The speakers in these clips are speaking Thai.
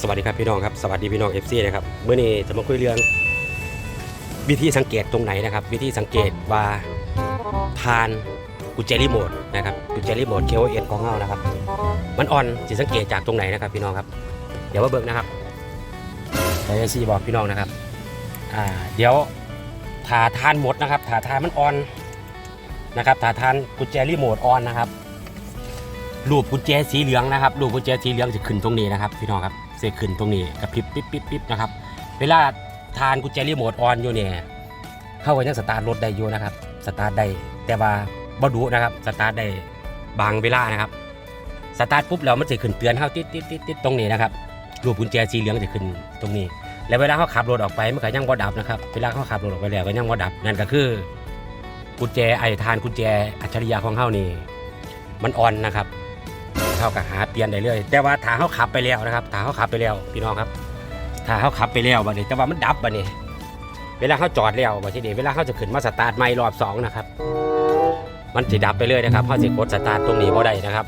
สวัสดีครับพี่น้องครับสวัสดีพี่น้องเอฟซีนะครับเมื่อนี้จะมาคุยเรื่อง วิธีสังเกตตรงไหนนะครับ วิธีสังเกตว่าทานกุญแจรีโมทนะครับกุญแจรีโมท KOS ของเรานะครับ มันอ่อนจะสังเกตจากตรงไหนนะครับ พี่น้องครับ เดี๋ยวมาเบิกนะครับเดี๋ยวจะซีบอกพี่น้องนะครับอ่าเดี๋ยวถ้าทานหมดนะครับถ้าทานมันอ่อนนะครับถ้าทานกุญแจรีโมทอ่อนนะครับ รูปกุญแจสีเหลืองนะครับรูปกุญแจสีเหลืองจะขึ้นตรงนี้นะครับพี่น้องครับจะขึ้นตรงนี้กระพริบปิ๊บปิ๊บปิ๊บนะครับเวลาทานกุญแจรีโมทออนอยู่เนี่ยเข้าไปยังสตาร์ทรถได้อยู่นะครับสตาร์ทได้แต่ว่าบ่ดูนะครับสตาร์ทได้บางเวลานะครับสตาร์ทปุ๊บแล้วมันจะขึ้นเตือนเข้าติดติดติดติดตรงนี้นะครับรูปกุญแจสีเหลืองจะขึ้นตรงนี้ แล้วเวลาเขาขับรถออกไปมันก็ยังบ่ดับนะครับเวลาเขาขับรถออกไปแล้วก็ยังบ่ดับนั่นก็คือกุญแจไอ้ทานกุญแจอัจฉริยะของเขานี่มันออนนะครับ เขาก็หาเปลี่ยนได้เลย แต่ว่าถ้าเขาขับไปแล้วนะครับถ้าเขาขับไปแล้วพี่น้องครับถ้าเขาขับไปแล้วบัดนี้ แต่ว่ามันดับบัดนี้ เวลาเขาจอดแล้วบัดนี้เวลาเขาจะขึ้นมาสตาร์ทใหม่รอบสองนะครับมันจะดับไปเลยนะครับเขาจะกดสตาร์ทตรงนี้บ่ได้นะครับ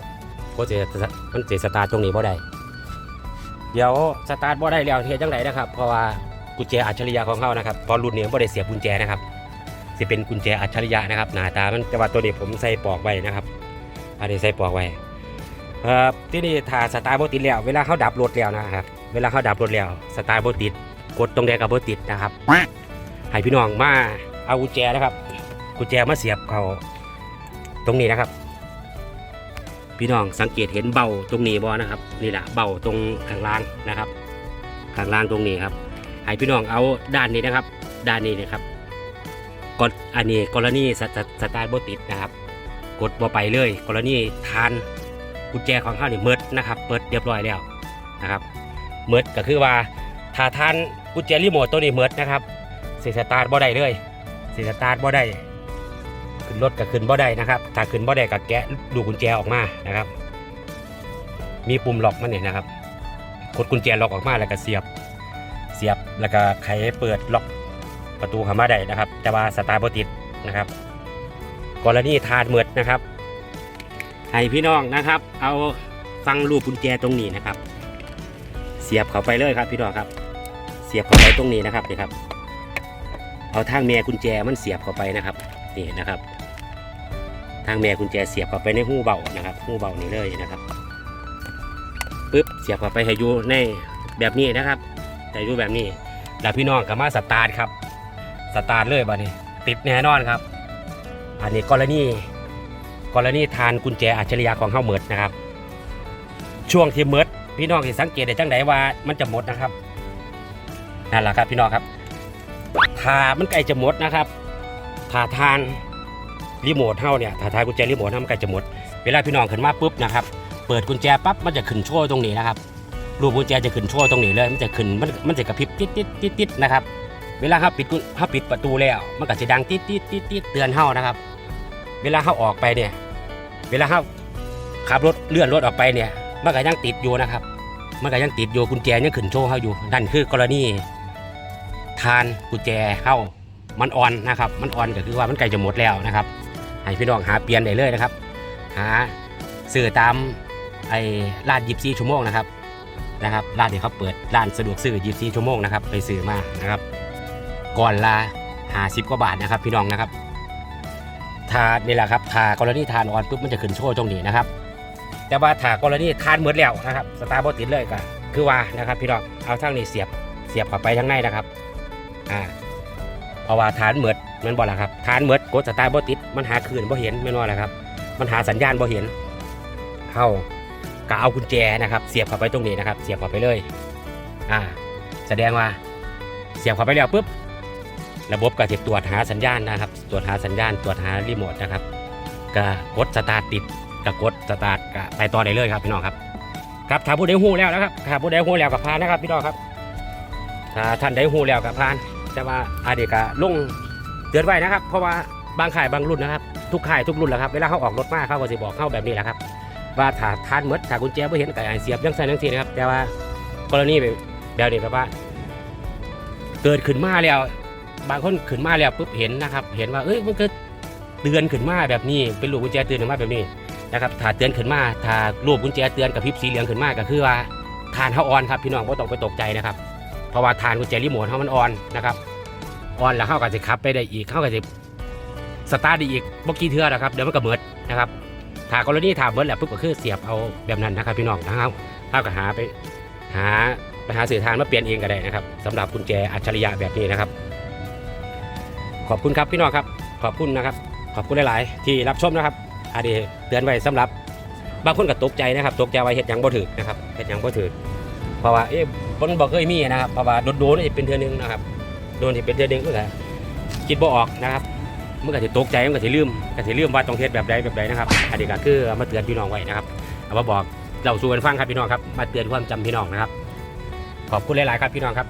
กดจะมันจะสตาร์ทตรงนี้บ่ได้เดี๋ยวสตาร์ทบ่ได้แล้วเทียจังไดนะครับ เพราะว่ากุญแจอัจฉริยะของเขานะครับพอนรุ่นนี้บ่ได้เสียบกุญแจนะครับจะเป็นกุญแจอัจฉริยะนะครับหน้าตามันแต่ว่าตัวนี้ผมใส่ปลอกไว้นะครับอันนี้ใส่ปลอกไว้ เอ่อที่นี่ถ้าสตาร์บติดแล้ว เวลาเขาดับรถแล้วนะครับ เวลาเขาดับรถแล้วสตาร์บติด กดตรงใดก็บ่ติดนะครับ ให้พี่น้องมาเอากุญแจนะครับ กุญแจมาเสียบเขาตรงนี้นะครับ พี่น้องสังเกตเห็นเบาตรงนี้บ่นะครับ นี่แหละเบาตรงข้างล่างนะครับ ข้างล่างตรงนี้ครับ ให้พี่น้องเอาด้านนี้นะครับ ด้านนี้นะครับกดอันนี้กรณีสตาร์ทสตาร์ทบ่ติดนะครับ กดบ่ไปเลย กรณีทาน กุญแจของเขาเนี่ยเมิดนะครับเปิดเรียบร้อยแล้วนะครับเมิดก็คือว่าถ้าท่านกุญแจรีโมทตัวนี้เมิดนะครับสิสตาร์ทบ่ได้เลยสิสตาร์ทบ่ได้ขึ้นรถก็ขึ้นบ่ได้นะครับ ถ้าขึ้นบ่ได้ก็แกะดูกุญแจออกมานะครับ มีปุ่มล็อกมันนี่ยนะครับกดกุญแจล็อกออกมาแล้วก็เสียบ เสียบแล้วก็ไขเปิดล็อกประตูเข้ามาได้นะครับ แต่ว่าสตาร์ทบ่ติดนะครับ กรณีทานเมิดนะครับ ให้พี่น้องนะครับ เอาฟังรูปกุญแจตรงนี้นะครับ เสียบเข้าไปเลยครับ พี่น้องครับ เสียบเข้าไปตรงนี้นะครับนี่ครับ เอาทางแม่กุญแจมันเสียบเข้าไปนะครับนี่นะครับ ทางแม่กุญแจเสียบเข้าไปในหูเบานะครับหูเบานี่เลยนะครับปึ๊บเสียบเข้าไปให้อยู่ในแบบนี้นะครับ แต่อยู่แบบนี้ แล้วพี่น้องก็มาสตาร์ทครับ สตาร์ทเลยบัดนี้ ติดแน่นอนครับ อันนี้กรณี กรณีทานกุญแจอัจฉริยะของเฮาเมิดนะครับ ช่วงที่เมิดพี่น้องที่สังเกตได้จังไดว่ามันจะหมดนะครับนั่นแหละครับพี่น้องครับถ้ามันใกล้จะหมดนะครับถ้าทานรีโมทเฮาเนี่ยถ้าทานกุญแจรีโมทเฮามันใกล้จะหมด เวลาพี่น้องขึ้นมาปุ๊บนะครับ เปิดกุญแจปั๊บมันจะขึ้นโชว์ตรงนี้นะครับรูปกุญแจจะขึ้นโชว์ตรงนี้เลย มันจะขึ้นมันมันจะกระพริบติดติดติดติดนะครับเวลาเขาปิดเขาปิดประตูแล้ว มันก็จะดังติดติดติดติดเตือนเฮานะครับ เวลาเขาออกไปเนี่ย เวลาเขาขับรถเลื่อนรถออกไปเนี่ยมันก็ยังติดอยู่นะครับ มันก็ยังติดอยู่กุญแจยังขึ้นโชว์เขาอยู่นั่นคือกรณีทานกุญแจเข้ามันอ่อนนะครับ มันอ่อนก็คือว่ามันใกล้จะหมดแล้วนะครับ ให้พี่น้องหาเปลี่ยนได้เลยนะครับ หาซื้อตามไอ้ร้านยิบซีชั่วโมงนะครับนะครับร้านที่เขาเปิดร้านสะดวกซื้อยิบซีชั่วโมงนะครับไปซื้อมานะครับ ก่อนละหาสิบกว่าบาทนะครับ พี่น้องนะครับ ทานี่แหละครับทากรณีทานอ่อนปุ๊บมันจะขึ้นโชว์ตรงนี้นะครับ แต่ว่าถากรณีทานเหมือนแล้วนะครับสตาร์บติดเลยก็คือว่านะครับพี่น้องเอาทั้งนี้เสียบเสียบเข้าไปทั้งในนะครับอ่าเพราะว่าฐานเหมือดมันบ่ละครับฐานเหมือดกดสตาร์บติดมันหาคืนบ่เห็นแม่นว่าละครับ มันหาสัญญาณบ่เห็นเข้าก็เอากุญแจนะครับเสียบเข้าไปตรงนี้นะครับ เสียบเข้าไปเลย อ่า แสดงว่าเสียบเข้าไปแล้วปุ๊บ ระบบก็จะตรวจหาสัญญาณนะครับ ตรวจหาสัญญาณ ตรวจหารีโมทนะครับก็กดสตาร์ทติดก็กดสตาร์ทก็ไปต่อได้เลยครับพี่น้องครับ ครับถ้าผู้ใดหูแล้วนะครับถ้าผู้ใดหูแล้วกับพานนะครับพี่น้องครับถ้าท่านใดหูแล้วกับพานแต่ว่าอาเดกะลงเตือนไว้นะครับ เพราะว่าบางข่ายบางรุ่นนะครับ ทุกข่ายทุกรุ่นแหละครับเวลาเขาออกรถมาเขาก็จะบอกเข้าแบบนี้แหละครับว่าถ้าทานหมดถ้ากุญแจไม่เห็นก็ให้เสียบยังใส่ยังทีนะครับ แต่ว่ากรณีแบบแบบนี้แบบว่า เกิดขึ้นมาแล้ว บางคนขึ้นมาแล้วปุ๊บเห็นนะครับ เห็นว่าเอ้ยมันก็เตือนขึ้นมาแบบนี้ เป็นรูปกุญแจเตือนขึ้นมาแบบนี้นะครับถ้าเตือนขึ้นมาถ้ารูปกุญแจเตือนกับพริบสีเหลืองขึ้นมาก็คือว่าทานเขาออนครับพี่น้องบ่ต้องไปตกใจนะครับเพราะว่าทานกุญแจรีโมทเขามันออนนะครับออนแล้วเขาก็จะขับไปได้อีกเขาก็จะสตาร์ทได้อีกบ่กี่เทือนะครับเดี๋ยวมันก็เบิดนะครับถ้ากรณีถามเบิดแล้วปุ๊บก็คือเสียบเอาแบบนั้นนะครับพี่น้องนะครับเขาก็หาไปหาไปหาสื่อทางมาเปลี่ยนเองก็ได้นะครับสำหรับกุญแจอัจฉริยะแบบนี้นะครับ ขอบคุณครับพี่น้องครับ ขอบคุณนะครับ ขอบคุณหลาย ๆ ที่รับชมนะครับอันนี้เตือนไว้สำหรับบางคนก็ตกใจนะครับตกใจว่าเฮ็ดยังบ่ถึกนะครับเฮ็ดยังบ่ถึกเพราะว่าเอ๊ะบ่บ่เคยมีนะครับเพราะว่าโดนๆนี่เป็นเทือนึงนะครับโดนที่เป็นเทือนึงมันก็คิดบ่ออกนะครับเมันก็สิตกใจมันก็สิลืมก็สิลืมว่าต้องเฮ็ดแบบใดแบบใดนะครับอันนี้ก็คือมาเตือนพี่น้องไว้นะครับเอามาบอกเราสู่กันฟังครับพี่น้องครับมาเตือนความจำพี่น้องนะครับ ขอบคุณหลาย ๆ ครับพี่น้องครับ